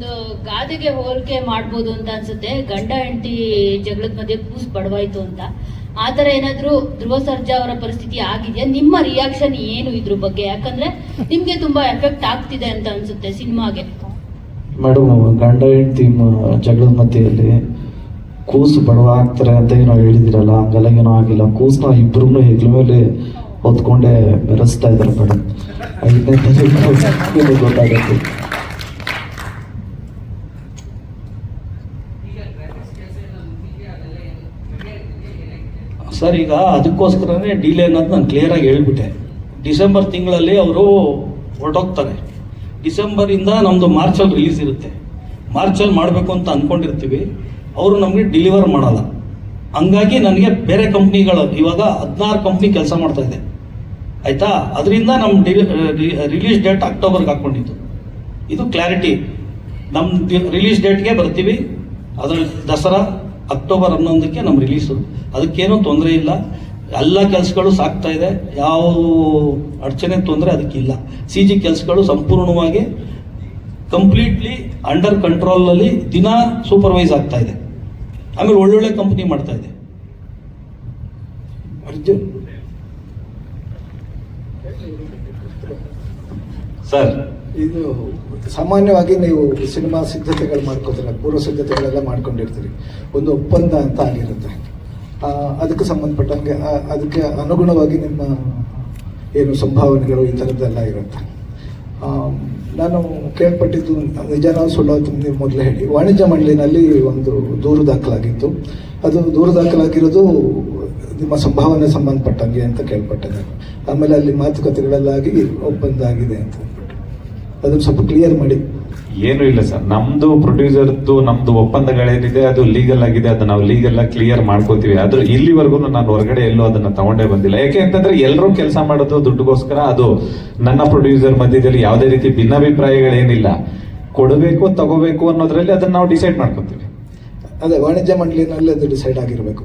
ಒಂದು ಗಾದೆಗೆ ಹೋಲಿಕೆ ಮಾಡ್ಬೋದು ಅಂತ ಅನ್ಸುತ್ತೆ. ಗಂಡ ಹೆಂಡತಿ ಜಗಳದ ಮಧ್ಯೆ ಕೂಸ್ ಬಡವಾಯ್ತು ಅಂತ. ಆತರ ಏನಾದರೂ ಧ್ರುವ ಸರ್ಜಾ ಅವರ ಪರಿಸ್ಥಿತಿ ಆಗಿದೆಯಾ? ನಿಮ್ಮ ರಿಯಾಕ್ಷನ್ ಏನು ಇದ್ರ ಬಗ್ಗೆ? ಯಾಕಂದ್ರೆ ನಿಮ್ಗೆ ತುಂಬಾ ಎಫೆಕ್ಟ್ ಆಗ್ತಿದೆ ಅಂತ ಅನ್ಸುತ್ತೆ ಸಿನಿಮಾಗೆ. ಮೇಡಮ್ ಗಂಡ ಹೆಂಡತಿ ಜಗಳದ ಮಧ್ಯೆಯಲ್ಲಿ ಕೂಸು ಬಡವ ಆಗ್ತಾರೆ ಅಂತ ಏನೋ ಹೇಳಿದಿರಲ್ಲ, ಹಂಗೆಲ್ಲ ಏನೋ ಆಗಿಲ್ಲ. ಕೂಸನ್ನ ಇಬ್ರು ಹೆಗ್ಲ ಮೇಲೆ ಹೊತ್ಕೊಂಡೆ ಬೆರೆಸ್ತಾ ಇದ್ದಾರೆ ಮೇಡಮ್ ಗೊತ್ತಾಗತ್ತೆ. ಸರ್, ಈಗ ಅದಕ್ಕೋಸ್ಕರನೇ ಡಿಲೇ ಅನ್ನೋದು ನಾನು ಕ್ಲಿಯರಾಗಿ ಹೇಳ್ಬಿಟ್ಟೆ. ಡಿಸೆಂಬರ್ ತಿಂಗಳಲ್ಲಿ ಅವರು ಹೊರಟೋಗ್ತಾರೆ. ಡಿಸೆಂಬರಿಂದ ನಮ್ಮದು ಮಾರ್ಚಲ್ಲಿ ರಿಲೀಸ್ ಇರುತ್ತೆ. ಮಾರ್ಚಲ್ಲಿ ಮಾಡಬೇಕು ಅಂತ ಅಂದ್ಕೊಂಡಿರ್ತೀವಿ ಅವರು ನಮಗೆ ಡಿಲಿವರ್ ಮಾಡಲ್ಲ. ಹಂಗಾಗಿ ನನಗೆ ಬೇರೆ ಕಂಪ್ನಿಗಳು ಇವಾಗ ಹದಿನಾರು ಕಂಪ್ನಿ ಕೆಲಸ ಮಾಡ್ತಾ ಇದೆ. ಆಯಿತಾ? ಅದರಿಂದ ನಮ್ಮ ರಿಲೀಸ್ ಡೇಟ್ ಅಕ್ಟೋಬರ್ಗೆ ಹಾಕ್ಕೊಂಡಿದ್ದು ಇದು ಕ್ಲಾರಿಟಿ ನಮ್ಮ ರಿಲೀಸ್ ಡೇಟ್ಗೆ ಬರ್ತೀವಿ. ಅದರಲ್ಲಿ ದಸರಾ ಅಕ್ಟೋಬರ್ ಹನ್ನೊಂದಕ್ಕೆ ನಮ್ಮ ರಿಲೀಸು ಅದಕ್ಕೇನೂ ತೊಂದರೆ ಇಲ್ಲ. ಎಲ್ಲ ಕೆಲಸಗಳು ಸಾಕ್ತಾ ಇದೆ. ಯಾವ ಅಡಚಣೆ ತೊಂದರೆ ಅದಕ್ಕಿಲ್ಲ ಸಿ ಜಿ ಕೆಲಸಗಳು ಸಂಪೂರ್ಣವಾಗಿ ಕಂಪ್ಲೀಟ್ಲಿ ಅಂಡರ್ ಕಂಟ್ರೋಲಲ್ಲಿ ದಿನ ಸೂಪರ್ವೈಸ್ ಆಗ್ತಾ ಇದೆ. ಆಮೇಲೆ ಒಳ್ಳೊಳ್ಳೆ ಕಂಪ್ನಿ ಮಾಡ್ತಾ ಇದೆ. ಅರ್ಜುನ್. ಸರ್. ಇದು ಸಾಮಾನ್ಯವಾಗಿ ನೀವು ಸಿನಿಮಾ ಸಿದ್ಧತೆಗಳು ಮಾಡ್ಕೋತೀರ ಪೂರ್ವ ಸಿದ್ಧತೆಗಳೆಲ್ಲ ಮಾಡ್ಕೊಂಡಿರ್ತೀರಿ. ಒಂದು ಒಪ್ಪಂದ ಅಂತ ಆಗಿರುತ್ತೆ. ಅದಕ್ಕೆ ಸಂಬಂಧಪಟ್ಟಂಗೆ ಅದಕ್ಕೆ ಅನುಗುಣವಾಗಿ ನಿಮ್ಮ ಏನು ಸಂಭಾವನೆಗಳು ಈ ಥರದ್ದೆಲ್ಲ ಇರುತ್ತೆ. ನಾನು ಕೇಳ್ಪಟ್ಟಿದ್ದು ನಿಜನ ಸುಳ್ಳು ನೀವು ಮೊದಲೇ ಹೇಳಿ. ವಾಣಿಜ್ಯ ಮಂಡಳಿನಲ್ಲಿ ಒಂದು ದೂರು ದಾಖಲಾಗಿತ್ತು. ಅದು ದೂರು ದಾಖಲಾಗಿರೋದು ನಿಮ್ಮ ಸಂಭಾವನೆ ಸಂಬಂಧಪಟ್ಟಂಗೆ ಅಂತ ಕೇಳ್ಪಟ್ಟೆ ನಾನು ಆಮೇಲೆ ಅಲ್ಲಿ ಮಾತುಕತೆಗಳಲ್ಲಾಗಿ ಒಪ್ಪಂದ ಆಗಿದೆ ಅಂತ ಅದನ್ನು ಸ್ವಲ್ಪ ಕ್ಲಿಯರ್ ಮಾಡಿ. ಏನು ಇಲ್ಲ ಸರ್. ನಮ್ದು ಪ್ರೊಡ್ಯೂಸರ್ದು ನಮ್ದು ಒಪ್ಪಂದಗಳೇನಿದೆ ಅದು ಲೀಗಲ್ ಆಗಿದೆ ಅದು ನಾವು ಲೀಗಲ್ ಆಗಿ ಕ್ಲಿಯರ್ ಮಾಡ್ಕೋತೀವಿ. ಆದ್ರೆ ಇಲ್ಲಿವರೆಗೂ ನಾನು ಹೊರಗಡೆ ಎಲ್ಲೂ ಅದನ್ನ ತಗೊಂಡೇ ಬಂದಿಲ್ಲ. ಯಾಕೆ ಅಂತಂದ್ರೆ ಎಲ್ಲರೂ ಕೆಲಸ ಮಾಡೋದು ದುಡ್ಡುಗೋಸ್ಕರ ಅದು ನನ್ನ ಪ್ರೊಡ್ಯೂಸರ್ ಮಧ್ಯದಲ್ಲಿ ಯಾವುದೇ ರೀತಿ ಭಿನ್ನಾಭಿಪ್ರಾಯಗಳೇನಿಲ್ಲ. ಕೊಡಬೇಕು ತಗೋಬೇಕು ಅನ್ನೋದ್ರಲ್ಲಿ ಅದನ್ನ ನಾವು ಡಿಸೈಡ್ ಮಾಡ್ಕೋತೀವಿ. ಅದೇ ವಾಣಿಜ್ಯ ಮಂಡಳಿನಲ್ಲಿ ಅದು ಡಿಸೈಡ್ ಆಗಿರಬೇಕು.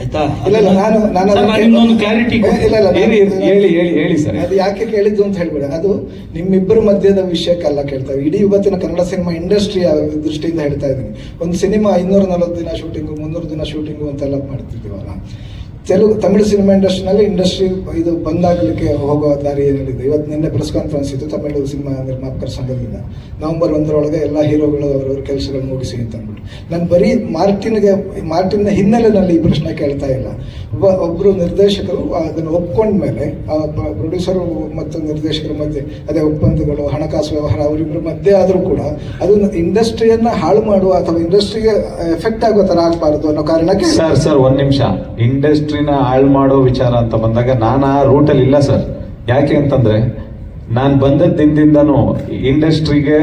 ಆಯ್ತಾ? ಇಲ್ಲ ಇಲ್ಲ ನಾನು ನಾನು ಸರ್, ಇನ್ನೊಂದು ಕ್ಲಾರಿಟಿ ಇಲ್ಲ ಇಲ್ಲ ಹೇಳಿ, ಹೇಳಿ, ಹೇಳಿ, ಹೇಳಿ ಸರ್. ಅದು ಯಾಕೆ ಕೇಳಿದ್ದು ಅಂತ ಹೇಳ್ಬೇಡ. ಅದು ನಿಮ್ಮಿಬ್ಬರ ಮಧ್ಯದ ವಿಷಯಕ್ಕೆಲ್ಲ ಕೇಳ್ತಾ ಇಡೀ ಇವತ್ತಿನ ಕನ್ನಡ ಸಿನಿಮಾ ಇಂಡಸ್ಟ್ರಿಯ ದೃಷ್ಟಿಯಿಂದ ಹೇಳ್ತಾ ಇದ್ದೀನಿ. ಒಂದು ಸಿನಿಮಾ ಇನ್ನೂರ ನಲವತ್ತು ದಿನ ಶೂಟಿಂಗು ಮುನ್ನೂರು ದಿನ ಶೂಟಿಂಗು ಅಂತೆಲ್ಲ ಮಾಡ್ತಿರ್ತೀವಲ್ಲ ತೆಲುಗು ತಮಿಳು ಸಿನಿಮಾ ಇಂಡಸ್ಟ್ರಿನಲ್ಲಿ ಇಂಡಸ್ಟ್ರಿ ಇದು ಬಂದಾಗಲಿಕ್ಕೆ ಹೋಗೋ ದಾರಿ ಏನಿದೆ? ಇವತ್ತು ನಿನ್ನೆ ಪ್ರೆಸ್ ಕಾನ್ಫರೆನ್ಸ್ ಇತ್ತು ತಮಿಳು ಸಿನಿಮಾ ನಿರ್ಮಾಪಕರ ಸಂಘದಿಂದ. ನವೆಂಬರ್ ಒಂದರೊಳಗೆ ಎಲ್ಲ ಹೀರೋಗಳು ಅವರವ್ರ ಕೆಲಸಗಳು ಮುಗಿಸಿ ಅಂತ ಅಂದ್ಬಿಟ್ಟು. ನಾನು ಬರೀ ಮಾರ್ಟಿನ್ಗೆ ಮಾರ್ಟಿನ್ನ ಹಿನ್ನೆಲೆಯಲ್ಲಿ ಈ ಪ್ರಶ್ನೆ ಕೇಳ್ತಾ ಇಲ್ಲ. ಒಬ್ಬ ಒಬ್ಬರು ನಿರ್ದೇಶಕರು ಅದನ್ನು ಒಪ್ಕೊಂಡ್ಮೇಲೆ ಆ ಪ್ರೊಡ್ಯೂಸರು ಮತ್ತು ನಿರ್ದೇಶಕರ ಮಧ್ಯೆ ಅದೇ ಒಪ್ಪಂದಗಳು ಹಣಕಾಸು ವ್ಯವಹಾರ ಅವರಿಬ್ಬರ ಮಧ್ಯೆ ಆದರೂ ಕೂಡ ಅದನ್ನು ಇಂಡಸ್ಟ್ರಿಯನ್ನ ಹಾಳು ಮಾಡುವ ಅಥವಾ ಇಂಡಸ್ಟ್ರಿಗೆ ಎಫೆಕ್ಟ್ ಆಗೋ ಥರ ಆಗಬಾರ್ದು ಅನ್ನೋ ಕಾರಣಕ್ಕೆ ಸರ್ ಸರ್ ಒಂದು ನಿಮಿಷ. ಇಂಡಸ್ಟ್ರಿನ ಹಾಳು ಮಾಡೋ ವಿಚಾರ ಅಂತ ಬಂದಾಗ ನಾನು ಆ ರೂಟಲ್ಲಿ ಇಲ್ಲ ಸರ್. ಯಾಕೆ ಅಂತಂದ್ರೆ ನಾನು ಬಂದ ದಿನದಿಂದನೂ ಇಂಡಸ್ಟ್ರಿಗೆ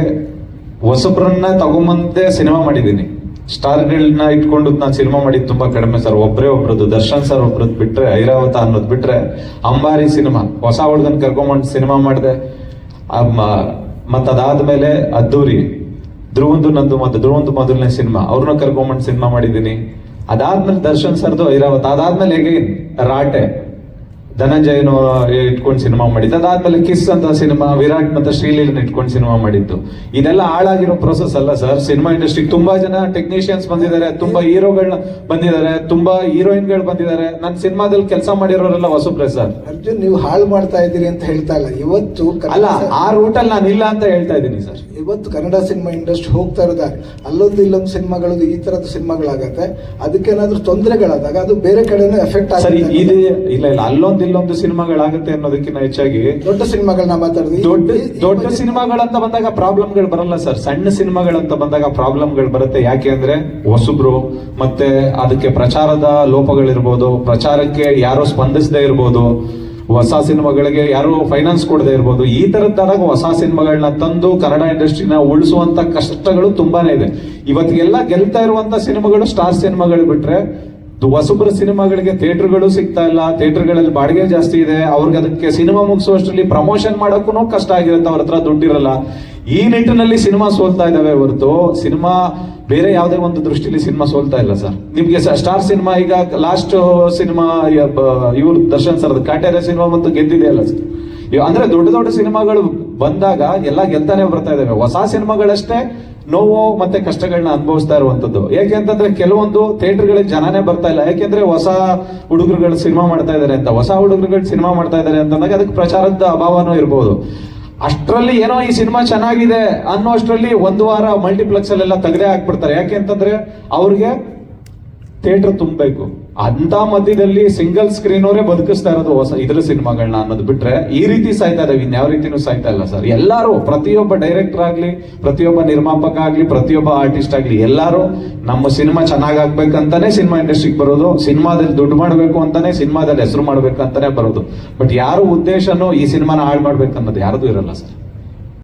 ಹೊಸಬ್ರನ್ನ ತಗೊಂಬಂದೆ ಸಿನಿಮಾ ಮಾಡಿದ್ದೀನಿ. ಸ್ಟಾರ್ಗಳನ್ನ ಇಟ್ಕೊಂಡು ನಾನು ಸಿನಿಮಾ ಮಾಡಿದ್ದು ತುಂಬಾ ಕಡಿಮೆ ಸರ್. ಒಬ್ಬರೇ ಒಬ್ರದ್ದು, ದರ್ಶನ್ ಸರ್ ಒಬ್ರದ್ದು ಬಿಟ್ರೆ, ಐರಾವತ ಅನ್ನೋದು ಬಿಟ್ರೆ, ಅಂಬಾರಿ ಸಿನಿಮಾ ಹೊಸ ಹುಡುಗನ್ ಕರ್ಕೊಂಬಂದು ಸಿನಿಮಾ ಮಾಡಿದೆ. ಮತ್ತು ಅದಾದಮೇಲೆ ಅದ್ದೂರಿ, ಧ್ರುವಂದು ನಂದು ಮತ್ತು ಧ್ರುವಂದು ಮೊದಲನೇ ಸಿನಿಮಾ ಅವ್ರನ್ನ ಕರ್ಕೊಂಬಂದು ಸಿನಿಮಾ ಮಾಡಿದ್ದೀನಿ. ಅದಾದ್ಮೇಲೆ ದರ್ಶನ್ ಸರ್ದು ಐರಾವತ್. ಅದಾದ್ಮೇಲೆ ಹೇಗೆ? ರಾಟೆ. ಧನಂಜಯನು ಇಟ್ಕೊಂಡು ಸಿನಿಮಾ ಮಾಡಿದ್ದು. ಅದಾದ್ಮೇಲೆ ಕಿಸ್ ಅಂತ ಸಿನಿಮಾ ವಿರಾಟ್ ಮತ್ತೆ ಶ್ರೀಲೀಲನ್ ಇಟ್ಕೊಂಡು ಸಿನಿಮಾ ಮಾಡಿದ್ದು. ಇದೆಲ್ಲ ಹಾಳಾಗಿರೋ ಪ್ರೊಸೆಸ್ ಅಲ್ಲ ಸರ್ ಸಿನಿಮಾ ಇಂಡಸ್ಟ್ರಿಗೆ ತುಂಬಾ ಜನ ಟೆಕ್ನಿಷಿಯನ್ಸ್ ಬಂದಿದ್ದಾರೆ ತುಂಬಾ ಹೀರೋಗಳನ್ನ ಬಂದಿದ್ದಾರೆ ತುಂಬಾ ಹೀರೋಯಿನ್ಗಳು ಬಂದಿದ್ದಾರೆ. ನನ್ನ ಸಿನಿಮಾದಲ್ಲಿ ಕೆಲಸ ಮಾಡಿರೋರೆಲ್ಲ ಹೊಸಬ್ರೆ ಸರ್ ಅರ್ಜುನ್ ನೀವು ಹಾಳು ಮಾಡ್ತಾ ಇದ್ದೀರಿ ಅಂತ ಹೇಳ್ತಾ ಇಲ್ಲ. ಇವತ್ತು ಅಲ್ಲ ಆ ರೂಟಲ್ಲಿ ನಾನು ಇಲ್ಲ ಅಂತ ಹೇಳ್ತಾ ಇದ್ದೀನಿ ಸರ್ ಇವತ್ತು ಕನ್ನಡ ಸಿನಿಮಾ ಇಂಡಸ್ಟ್ರಿ ಹೋಗ್ತಾ ಇರೋದಾರೆ ಅಲ್ಲೊಂದು ಇಲ್ಲೊಂದು ಸಿನಿಮಾಗಳು ಈ ತರದ ಸಿನಿಮಾಗಳಾಗತ್ತೆ. ಅದಕ್ಕೇನಾದ್ರೂ ತೊಂದರೆಗಳಾದಾಗ ಅದು ಬೇರೆ ಕಡೆನೂ ಎಫೆಕ್ಟ್ ಆಗುತ್ತೆ ಇದು ಇಲ್ಲ ಇಲ್ಲ ಅಲ್ಲೊಂದು ಇಲ್ಲೊಂದು ಸಿನಿಮಾಗಳಾಗುತ್ತೆ ಅನ್ನೋದಕ್ಕಿಂತ ಹೆಚ್ಚಾಗಿ ದೊಡ್ಡ ಸಿನಿಮಾಗಳನ್ನ ಮಾತಾಡಿದ್ವಿ ದೊಡ್ಡ ದೊಡ್ಡ ಸಿನಿಮಾಗಳಂತ ಬಂದಾಗ ಪ್ರಾಬ್ಲಮ್ಗಳು ಬರಲ್ಲ ಸರ್. ಸಣ್ಣ ಸಿನಿಮಾಗಳಂತ ಬಂದಾಗ ಪ್ರಾಬ್ಲಮ್ಗಳು ಬರುತ್ತೆ. ಯಾಕೆ ಅಂದ್ರೆ ಹೊಸಬ್ರು ಮತ್ತೆ ಅದಕ್ಕೆ ಪ್ರಚಾರದ ಲೋಪಗಳಿರ್ಬೋದು ಪ್ರಚಾರಕ್ಕೆ ಯಾರೋ ಸ್ಪಂದಿಸದೇ ಇರ್ಬೋದು ಹೊಸ ಸಿನಿಮಾಗಳಿಗೆ ಯಾರು ಫೈನಾನ್ಸ್ ಕೊಡದೆ ಇರ್ಬೋದು ಈ ತರದ್ದಾದಾಗ ಹೊಸ ಸಿನಿಮಾಗಳನ್ನ ತಂದು ಕನ್ನಡ ಇಂಡಸ್ಟ್ರಿನ ಉಳಿಸುವಂತ ಕಷ್ಟಗಳು ತುಂಬಾನೇ ಇದೆ. ಇವತ್ತಿಗೆಲ್ಲ ಗೆಲ್ತಾ ಇರುವಂತ ಸಿನಿಮಾಗಳು ಸ್ಟಾರ್ ಸಿನಿಮಾಗಳು ಬಿಟ್ರೆ ಹೊಸಬ್ರ ಸಿನಿಮಾಗಳಿಗೆ ಥಿಯೇಟರ್ಗಳು ಸಿಗ್ತಾ ಇಲ್ಲ, ಥಿಯೇಟರ್ಗಳಲ್ಲಿ ಬಾಡಿಗೆ ಜಾಸ್ತಿ ಇದೆ, ಅವ್ರಿಗೆ ಅದಕ್ಕೆ ಸಿನಿಮಾ ಮುಗಿಸುವಷ್ಟರಲ್ಲಿ ಪ್ರಮೋಷನ್ ಮಾಡೋಕ್ಕೂ ಕಷ್ಟ ಆಗಿರುತ್ತೆ, ಅವ್ರ ಹತ್ರ ದುಡ್ಡಿರಲ್ಲ. ಈ ನಿಟ್ಟಿನಲ್ಲಿ ಸಿನಿಮಾ ಸೋಲ್ತಾ ಇದಾವೆ ಹೊರತು, ಸಿನಿಮಾ ಬೇರೆ ಯಾವುದೇ ಒಂದು ದೃಷ್ಟಿಲಿ ಸಿನಿಮಾ ಸೋಲ್ತಾ ಇಲ್ಲ ಸರ್. ನಿಮ್ಗೆ ಸ್ಟಾರ್ ಸಿನಿಮಾ ಈಗ ಲಾಸ್ಟ್ ಸಿನಿಮಾ ಇವ್ರು ದರ್ಶನ್ ಸರ್ ಕಾಟೇರ ಸಿನಿಮಾ ಮತ್ತು ಗೆದ್ದಿದೆ ಅಲ್ಲ ಸರ್. ಅಂದ್ರೆ ದೊಡ್ಡ ದೊಡ್ಡ ಸಿನಿಮಾಗಳು ಬಂದಾಗ ಎಲ್ಲ ಗೆಲ್ತಾನೆ ಬರ್ತಾ ಇದ್ದಾವೆ. ಹೊಸ ಸಿನಿಮಾಗಳಷ್ಟೇ ನೋವು ಮತ್ತೆ ಕಷ್ಟಗಳನ್ನ ಅನುಭವಿಸ್ತಾ ಇರುವಂತದ್ದು ಯಾಕೆಂತಂದ್ರೆ ಕೆಲವೊಂದು ಥಿಯೇಟರ್ಗಳಿಗೆ ಜನನೇ ಬರ್ತಾ ಇಲ್ಲ. ಯಾಕೆಂದ್ರೆ ಹೊಸ ಹುಡುಗರುಗಳು ಸಿನಿಮಾ ಮಾಡ್ತಾ ಇದ್ದಾರೆ ಅಂತ. ಹೊಸ ಹುಡುಗರುಗಳು ಸಿನಿಮಾ ಮಾಡ್ತಾ ಇದಾರೆ ಅಂತಂದಾಗ ಅದಕ್ಕೆ ಪ್ರಚಾರದ ಅಭಾವನೂ ಇರಬಹುದು ಅಷ್ಟರಲ್ಲಿ ಏನೋ ಈ ಸಿನಿಮಾ ಚೆನ್ನಾಗಿದೆ ಅನ್ನೋ ಅಷ್ಟರಲ್ಲಿ ಒಂದು ವಾರ ಮಲ್ಟಿಪ್ಲೆಕ್ಸ್ ಅಲ್ಲೆಲ್ಲ ತೆಗೆದೇ ಹಾಕ್ಬಿಡ್ತಾರೆ. ಯಾಕೆ ಅಂತಂದ್ರೆ ಅವ್ರಿಗೆ ಥಿಯೇಟರ್ ತುಂಬಬೇಕು. ಅಂತ ಮಧ್ಯದಲ್ಲಿ ಸಿಂಗಲ್ ಸ್ಕ್ರೀನ್ ಅವರೇ ಬದುಕಿಸ್ತಾ ಇರೋದು ಹೊಸ ಇದ್ರ ಸಿನಿಮಾಗಳನ್ನ ಅನ್ನೋದು ಬಿಟ್ರೆ ಈ ರೀತಿ ಸಾಯ್ತಾ ಇದಾವೆ ಇನ್ಯಾವ ರೀತಿನೂ ಸಾಯ್ತಾ ಇಲ್ಲ ಸರ್. ಎಲ್ಲರೂ, ಪ್ರತಿಯೊಬ್ಬ ಡೈರೆಕ್ಟರ್ ಆಗ್ಲಿ, ಪ್ರತಿಯೊಬ್ಬ ನಿರ್ಮಾಪಕ ಆಗ್ಲಿ, ಪ್ರತಿಯೊಬ್ಬ ಆರ್ಟಿಸ್ಟ್ ಆಗ್ಲಿ, ಎಲ್ಲರೂ ನಮ್ಮ ಸಿನಿಮಾ ಚೆನ್ನಾಗ್ ಆಗ್ಬೇಕಂತಾನೆ ಸಿನಿಮಾ ಇಂಡಸ್ಟ್ರಿಗೆ ಬರೋದು, ಸಿನಿಮಾದಲ್ಲಿ ದುಡ್ಡು ಮಾಡಬೇಕು ಅಂತಾನೆ ಸಿನಿಮಾದಲ್ಲಿ ಹೆಸರು ಮಾಡಬೇಕು ಅಂತಾನೆ ಬರೋದು. ಬಟ್ ಯಾರು ಉದ್ದೇಶನೂ ಈ ಸಿನಿಮಾನ ಹಾಳು ಮಾಡ್ಬೇಕು ಅನ್ನೋದು ಯಾರ್ದು ಇರಲ್ಲ ಸರ್.